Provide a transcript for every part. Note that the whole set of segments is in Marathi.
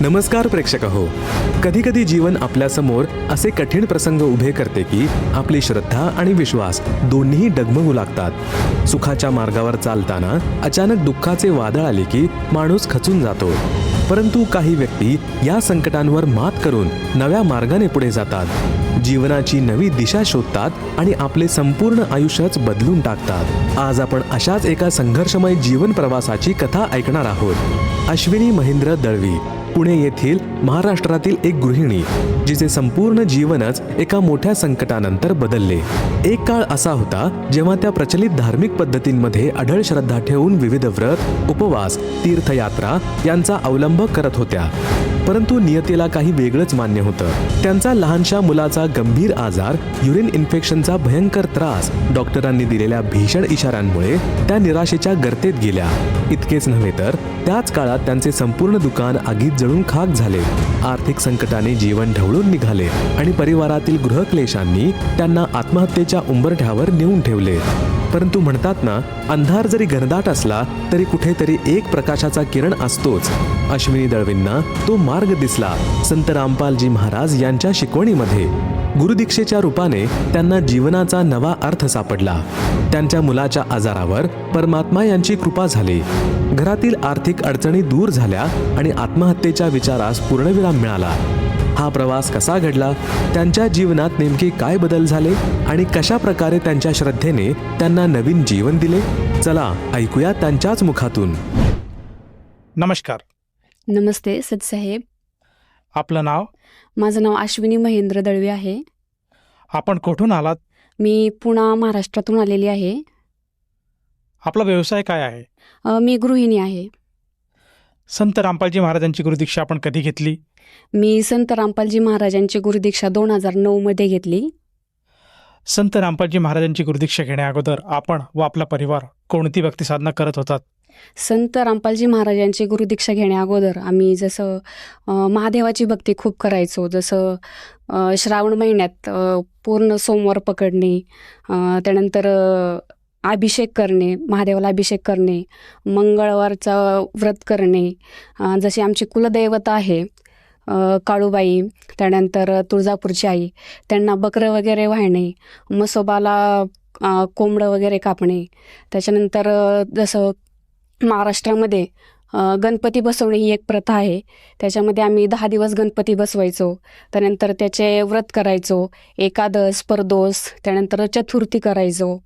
नमस्कार प्रेक्षक हो कधी कधी जीवन आपल्यासमोर असे कठीण प्रसंग उभे करते की आपली श्रद्धा आणि विश्वास दोन्ही डगमगू लागतात. सुखाच्या मार्गावर चालताना अचानक दुःखाचे वादळ आले की माणूस खचून जातो. परंतु काही व्यक्ती या संकटांवर मात करून नव्या मार्गाने पुढे जातात. जीवनाची नवी दिशा शोधतात आणि आपले संपूर्ण आयुष्यच बदलून टाकतात. आज आपण अशाच एका संघर्षमय जीवन प्रवासाची कथा ऐकणार आहोत. अश्विनी महेंद्र दळवी. पुणे येथील महाराष्ट्रातील एक गृहिणी जिचे संपूर्ण जीवनच एका मोठ्या संकटानंतर बदलले. एक काळ असा होता जेव्हा त्या प्रचलित धार्मिक पद्धतींमध्ये अढळ श्रद्धा ठेवून विविध व्रत उपवास तीर्थयात्रा यांचा अवलंब करत होत्या. परंतु नियतीला काही वेगळंच मान्य होतं. त्यांचा लहानशा मुलाचा गंभीर आजार युरिन इन्फेक्शनचा भयंकर त्रास डॉक्टरांनी दिलेल्या भीषण इशाऱ्यांमुळे त्या निराशेच्या गर्तेत गेल्या. इतकेच नव्हे तर त्याच काळात त्यांचे संपूर्ण दुकान आगीत जळून खाक झाले. आर्थिक संकटाने जीवन ढवळून निघाले आणि परिवारातील गृहक्लेशांनी त्यांना आत्महत्येच्या उंबरठ्यावर नेऊन ठेवले. परंतु म्हणतात ना अंधार जरी घनदाट असला तरी कुठेतरी एक प्रकाशाचा किरण असतोच. अश्विनी दळवींना तो मार्ग दिसला संत रामपालजी महाराज यांच्या शिकवणीमध्ये. गुरुदीक्षेच्या रूपाने त्यांना जीवनाचा नवा अर्थ सापडला. त्यांच्या मुलाच्या आजारावर परमात्मा यांची कृपा झाली. घरातील आर्थिक अडचणी दूर झाल्या आणि आत्महत्येच्या विचारास पूर्णविराम मिळाला. हा प्रवास कसा घडला? त्यांच्या जीवनात नेमके काय बदल झाले? आणि कशा प्रकारे त्यांच्या श्रद्धेने त्यांना नवीन जीवन दिले? चला ऐकूया त्यांच्याच मुखातून. नमस्कार. नमस्ते सतसाहेब. आपलं नाव? माझं नाव अश्विनी महेंद्र दळवी आहे. आपण कुठून आलात? मी पुणा महाराष्ट्रातून आलेली आहे. आपला व्यवसाय काय आहे? अ, मी गृहिणी आहे. संत रामपालजी महाराजांची गुरुदीक्षा आपण कधी घेतली? मी संत रामपालजी महाराजांची गुरुदीक्षा दोन हजार नऊमध्ये घेतली. संत रामपालजी महाराजांची गुरुदीक्षा घेण्या अगोदर आपण व आपला परिवार कोणती भक्ती साधना करत होतात? संत रामपालजी महाराजांची गुरुदीक्षा घेण्या अगोदर आम्ही जसं अ, महादेवाची भक्ती खूप करायचो जसं अ, श्रावण महिन्यात अ, पूर्ण सोमवार पकडणे अ, त्यानंतर अ, अभिषेक करणे महादेवाला अभिषेक करणे मंगळवारचा व्रत करणे अ, जशी आमची कुलदैवता आहे काळूबाई त्यानंतर तुळजापूरची आई त्यांना बकरं वगैरे वाहणे मसोबाला कोंबडं वगैरे कापणे. त्याच्यानंतर जसं महाराष्ट्रामध्ये गणपती बसवणे ही एक प्रथा आहे. त्याच्यामध्ये आम्ही दहा दिवस गणपती बसवायचो. त्यानंतर त्याचे व्रत करायचो. एकादश परदोस त्यानंतर चतुर्थी करायचो.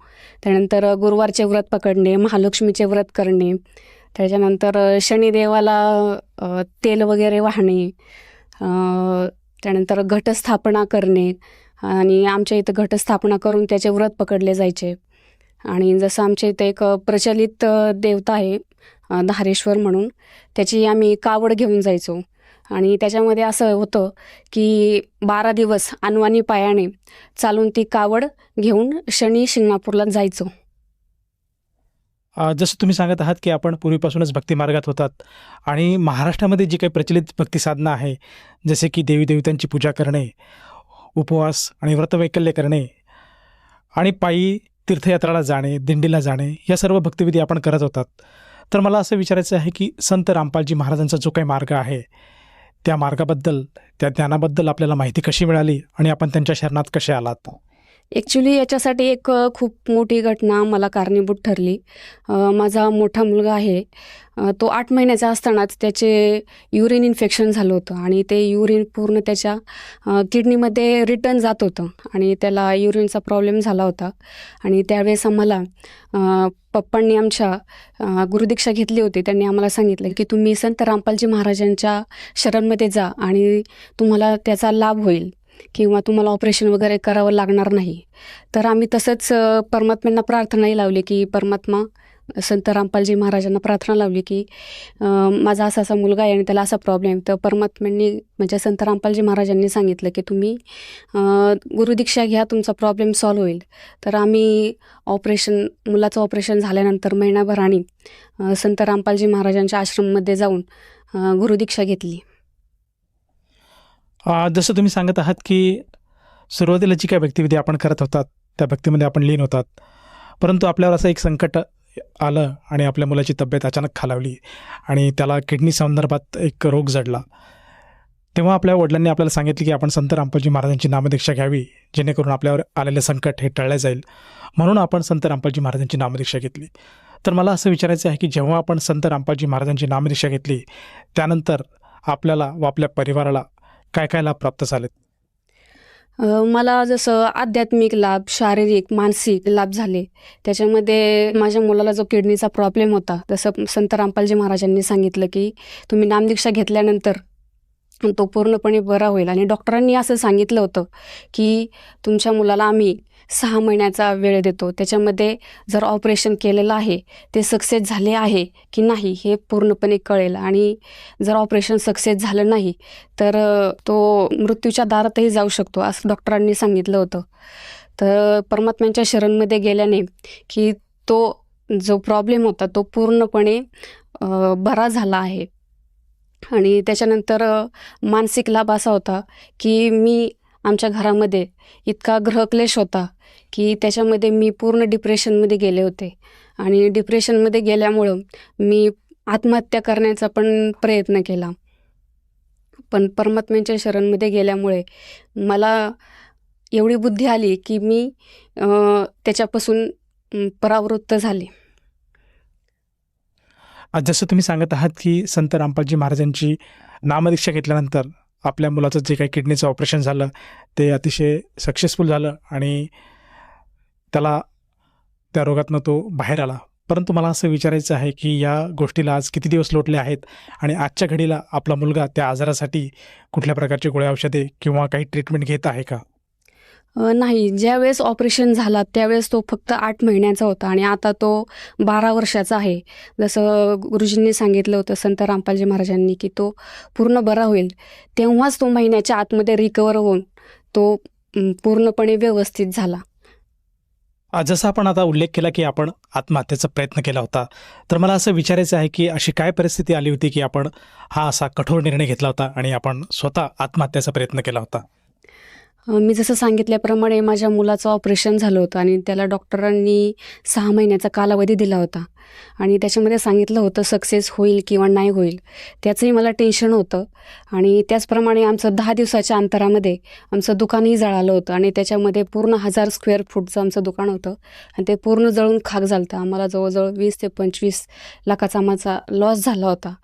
त्यानंतर गुरुवारचे व्रत पकडणे महालक्ष्मीचे व्रत करणे. त्याच्यानंतर शनिदेवाला तेल वगैरे वाहणे. त्यानंतर घटस्थापना करणे आणि आमच्या इथं घटस्थापना करून त्याचे व्रत पकडले जायचे. आणि जसं आमच्या इथं एक प्रचलित देवता आहे धारेश्वर म्हणून त्याची आम्ही कावड घेऊन जायचो. आणि त्याच्यामध्ये असं होतं की बारा दिवस अनवानी पायाने चालून ती कावड घेऊन शनी शिंगणापूरला जायचो. जसं तुम्ही सांगत आहात की आपण पूर्वीपासूनच भक्ती मार्गात होतात आणि महाराष्ट्रामध्ये जी काही प्रचलित भक्ती साधना आहे जसे की देवी देवतांची पूजा करणे उपवास आणि व्रतवैकल्य करणे आणि पायी तीर्थयात्राला जाणे दिंडीला जाणे या सर्व भक्तिविधी आपण करत होतात. तर मला असं विचारायचं आहे की संत रामपालजी महाराजांचा जो काही मार्ग आहे त्या मार्गाबद्दल त्या ज्ञानाबद्दल आपल्याला माहिती कशी मिळाली आणि आपण त्यांच्या शरणात कसे आलात? ॲक्च्युली याच्यासाठी एक खूप मोठी घटना मला कारणीभूत ठरली. माझा मोठा मुलगा आहे. तो आठ महिन्याचा असतानाच त्याचे युरिन इन्फेक्शन झालं होतं आणि ते युरिन पूर्ण त्याच्या किडनीमध्ये रिटर्न जात होतं आणि त्याला युरिनचा प्रॉब्लेम झाला होता. आणि त्यावेळेस आम्हाला पप्पांनी आमच्या गुरुदीक्षा घेतली होती. त्यांनी आम्हाला सांगितलं की तुम्ही संत रामपालजी महाराजांच्या शरणमध्ये जा आणि तुम्हाला त्याचा लाभ होईल. किंवा तुम्हाला ऑपरेशन वगैरे करावं लागणार नाही. तर आम्ही तसंच परमात्म्यांना प्रार्थनाही लावली की परमात्मा संत रामपालजी महाराजांना प्रार्थना लावली की माझा असा असा मुलगा आहे आणि त्याला असा प्रॉब्लेम तर परमात्म्यांनी म्हणजे संत रामपालजी महाराजांनी सांगितलं की तुम्ही गुरुदीक्षा घ्या तुमचा प्रॉब्लेम सॉल्व्ह होईल. तर आम्ही ऑपरेशन मुलाचं ऑपरेशन झाल्यानंतर महिनाभराने संत रामपालजी महाराजांच्या आश्रममध्ये जाऊन गुरुदीक्षा घेतली. जसं तुम्ही सांगत आहात की सुरुवातीला जी काही भक्तिविधी आपण करत होतात त्या भक्तीमध्ये आपण लीन होतात. परंतु आपल्यावर असं एक संकट आलं आणि आपल्या मुलाची तब्येत अचानक खालावली आणि त्याला किडनी संदर्भात एक रोग जडला तेव्हा आपल्या वडिलांनी आपल्याला सांगितले की आपण संत रामपाजी महाराजांची नामदीक्षा घ्यावी जेणेकरून आपल्यावर आलेले संकट हे टळले जाईल. म्हणून आपण संत रामपाजी महाराजांची नामदीक्षा घेतली. तर मला असं विचारायचं आहे की जेव्हा आपण संत रामपाजी महाराजांची नामदीक्षा घेतली त्यानंतर आपल्याला व आपल्या परिवाराला काय काय लाभ प्राप्त झालेत? मला जसं आध्यात्मिक लाभ शारीरिक मानसिक लाभ झाले. त्याच्यामध्ये माझ्या मुलाला जो किडनीचा प्रॉब्लेम होता तसं संत रामपालजी महाराजांनी सांगितलं की तुम्ही नामदीक्षा घेतल्यानंतर तो पूर्णपणे बरा होईल. आणि डॉक्टरांनी असं सांगितलं होतं की तुमच्या मुलाला आम्ही सहा महिन्याचा वेळ देतो. त्याच्यामध्ये जर ऑपरेशन केलेलं आहे ते सक्सेस झाले आहे की नाही हे पूर्णपणे कळेल. आणि जर ऑपरेशन सक्सेस झालं नाही तर तो मृत्यूच्या दारातही जाऊ शकतो असं डॉक्टरांनी सांगितलं होतं. तर परमात्म्यांच्या शरणमध्ये गेल्याने की तो जो प्रॉब्लेम होता तो पूर्णपणे बरा झाला आहे. आणि त्याच्यानंतर मानसिक लाभ असा होता की मी आमच्या घरामध्ये इतका ग्रहक्लेश होता की त्याच्यामध्ये मी पूर्ण डिप्रेशनमध्ये गेले होते. आणि डिप्रेशनमध्ये गेल्यामुळं मी आत्महत्या करण्याचा पण प्रयत्न केला. पण परमात्म्यांच्या शरणमध्ये गेल्यामुळे मला एवढी बुद्धी आली की मी त्याच्यापासून परावृत्त झाले. आज जसं तुम्ही सांगत आहात की संत रामपालजी महाराजांची नामदीक्षा घेतल्यानंतर आपल्या मुलाचं जे काही किडनीचं ऑपरेशन झालं ते अतिशय सक्सेसफुल झालं आणि त्याला त्या रोगातनं तो बाहेर आला. परंतु मला असं विचारायचं आहे की या गोष्टीला आज किती दिवस लोटले आहेत आणि आजच्या घडीला आपला मुलगा त्या आजारासाठी कुठल्या प्रकारची गोळ्या औषधे किंवा काही ट्रीटमेंट घेत आहे का? नाही. ज्यावेळेस ऑपरेशन झाला त्यावेळेस तो फक्त आठ महिन्याचा होता आणि आता तो बारा वर्षाचा आहे. जसं गुरुजींनी सांगितलं होतं संत रामपालजी महाराजांनी की तो पूर्ण बरा होईल. तेव्हाच तो महिन्याच्या आतमध्ये रिकवर होऊन तो पूर्णपणे व्यवस्थित झाला. जसा जसं आपण आता उल्लेख केला की आपण आत्महत्येचा प्रयत्न केला होता तर मला असं विचारायचं आहे की अशी काय परिस्थिती आली होती की आपण हा असा कठोर निर्णय घेतला होता आणि आपण स्वतः आत्महत्येचा प्रयत्न केला होता? मी जसं सांगितल्याप्रमाणे माझ्या मुलाचं ऑपरेशन झालं होतं आणि त्याला डॉक्टरांनी सहा महिन्याचा कालावधी दिला होता. आणि त्याच्यामध्ये सांगितलं होतं सक्सेस होईल किंवा नाही होईल. त्याचंही मला टेन्शन होतं. आणि त्याचप्रमाणे आमचं दहा दिवसाच्या अंतरामध्ये आमचं दुकानही जळालं होतं आणि त्याच्यामध्ये पूर्ण हजार स्क्वेअर फूटचं आमचं दुकान होतं. आणि ते पूर्ण जळून खाक झालं होतं आम्हाला जवळजवळ वीस ते पंचवीस लाखाचा आम्हाचा लॉस झाला होता.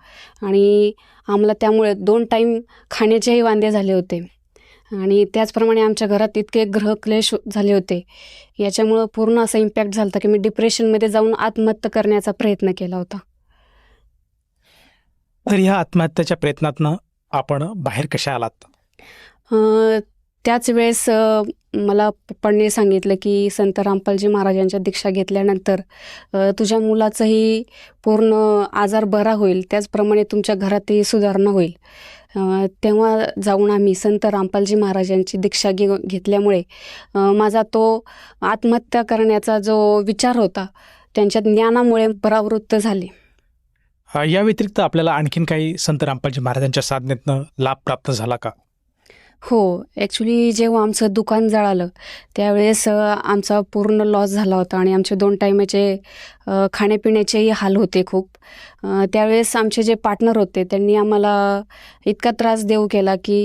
आणि आम्हाला त्यामुळे दोन टाईम खाण्याचेही वांदे झाले होते. आणि त्याचप्रमाणे आमच्या घरात इतके ग्रहक्लेश झाले होते. याच्यामुळं पूर्ण असा इम्पॅक्ट झाला होता की मी डिप्रेशनमध्ये जाऊन आत्महत्या करण्याचा प्रयत्न केला होता. तर ह्या आत्महत्येच्या प्रयत्नातनं आपण बाहेर कशा आलात? त्याच वेळेस मला पप्पांनी सांगितलं की संत रामपालजी महाराजांच्या दीक्षा घेतल्यानंतर तुझ्या मुलाचंही पूर्ण आजार बरा होईल. त्याचप्रमाणे तुमच्या घरातही सुधारणा होईल. तेव्हा जाऊन आम्ही संत रामपालजी महाराजांची दीक्षा घे घेतल्यामुळे माझा तो आत्महत्या करण्याचा जो विचार होता त्यांच्या ज्ञानामुळे परावृत्त झाले. या व्यतिरिक्त आपल्याला आणखीन काही संत रामपालजी महाराजांच्या साधनेतनं लाभ प्राप्त झाला का? हो ॲक्च्युली जेव्हा आमचं दुकान जळालं त्यावेळेस आमचा पूर्ण लॉस झाला होता आणि आमचे दोन टायमाचे खाण्यापिण्याचेही हाल होते खूप. त्यावेळेस आमचे जे पार्टनर होते त्यांनी आम्हाला इतका त्रास देऊ केला की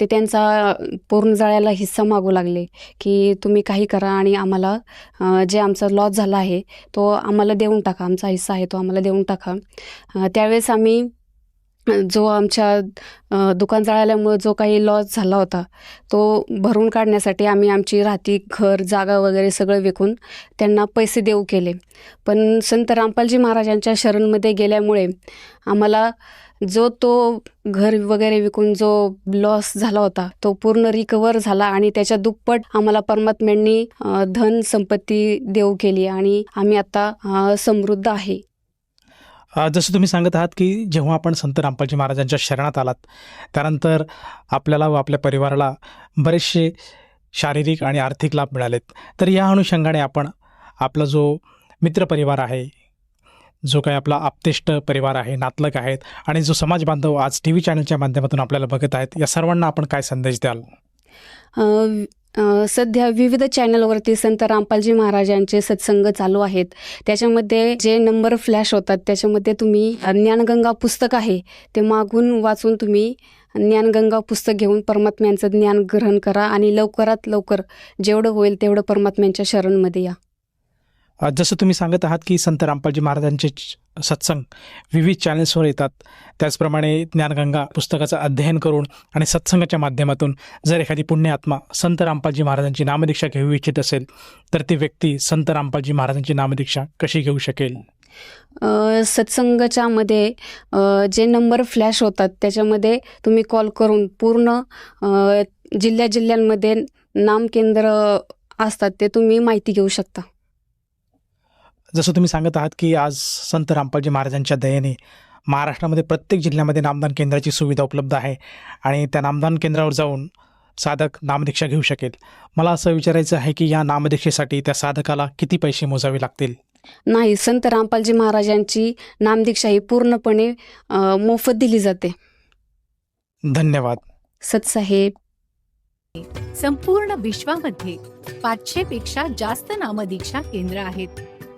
ते त्यांचा पूर्ण जळायला हिस्सा मागू लागले की तुम्ही काही करा आणि आम्हाला जे आमचा लॉस झाला आहे तो आम्हाला देऊन टाका. आमचा हिस्सा आहे तो आम्हाला देऊन टाका. त्यावेळेस आम्ही जो आमच्या दुकान जळाल्यामुळं जो काही लॉस झाला होता तो भरून काढण्यासाठी आम्ही आमची राहती घर जागा वगैरे सगळं विकून त्यांना पैसे देऊ केले. पण संत रामपालजी महाराजांच्या शरणमध्ये गेल्यामुळे आम्हाला जो तो घर वगैरे विकून जो लॉस झाला होता तो पूर्ण रिकवर झाला आणि त्याच्या दुप्पट आम्हाला परमात्म्यांनी धन संपत्ती देऊ केली आणि आम्ही आता समृद्ध आहे. जसं तुम्ही सांगत आहात की जेव्हा आपण संत रामपालजी महाराजांच्या शरणात आलात त्यानंतर आपल्याला व आपल्या परिवाराला बरेचसे शारीरिक आणि आर्थिक लाभ मिळालेत. तर या अनुषंगाने आपण आपला जो मित्रपरिवार आहे जो काही आपला आपतेष्ट परिवार आहे नातलग आहेत आणि जो समाज बांधव आज टी व्ही चॅनलच्या माध्यमातून आपल्याला बघत आहेत या सर्वांना आपण काय संदेश द्याल? सध्या विविध चॅनलवरती संत रामपालजी महाराजांचे सत्संग चालू आहेत. त्याच्यामध्ये जे नंबर फ्लॅश होतात त्याच्यामध्ये तुम्ही ज्ञानगंगा पुस्तक आहे ते मागून वाचून तुम्ही ज्ञानगंगा पुस्तक घेऊन परमात्म्यांचं ज्ञान ग्रहण करा आणि लवकरात लवकर जेवढं होईल तेवढं परमात्म्यांच्या शरणमध्ये या. जसं तुम्ही सांगत आहात की संत रामपालजी महाराजांचे च- सत्संग विविध चॅनल्सवर येतात. त्याचप्रमाणे ज्ञानगंगा पुस्तकाचं अध्ययन करून आणि सत्संगाच्या माध्यमातून जर एखादी पुण्यात्मा संत रामपालजी महाराजांची नामदीक्षा घेऊ इच्छित असेल तर ती व्यक्ती संत रामपालजी महाराजांची नामदीक्षा कशी घेऊ शकेल? सत्संगच्यामध्ये सत्संगाच्या मध्ये जे नंबर फ्लॅश होतात त्याच्यामध्ये तुम्ही कॉल करून पूर्ण जिल्ह्या जिल्ह्यांमध्ये नामकेंद्र असतात ते तुम्ही माहिती घेऊ शकता. जसं तुम्ही सांगत आहात की आज संत रामपालजी महाराजांच्या दयेने महाराष्ट्रामध्ये प्रत्येक जिल्ह्यामध्ये नामदान केंद्राची सुविधा उपलब्ध आहे आणि त्या नामदान केंद्रावर जाऊन साधक नामदीक्षा घेऊ शकेल. मला असं विचारायचं आहे की या नामदीक्षेसाठी त्या साधकाला किती पैसे मोजावे लागतील? नाही संत रामपालजी महाराजांची नामदीक्षा ही पूर्णपणे मोफत दिली जाते. धन्यवाद. सतसाहेब. संपूर्ण विश्वामध्ये पाचशे पेक्षा जास्त नामदीक्षा केंद्र आहेत.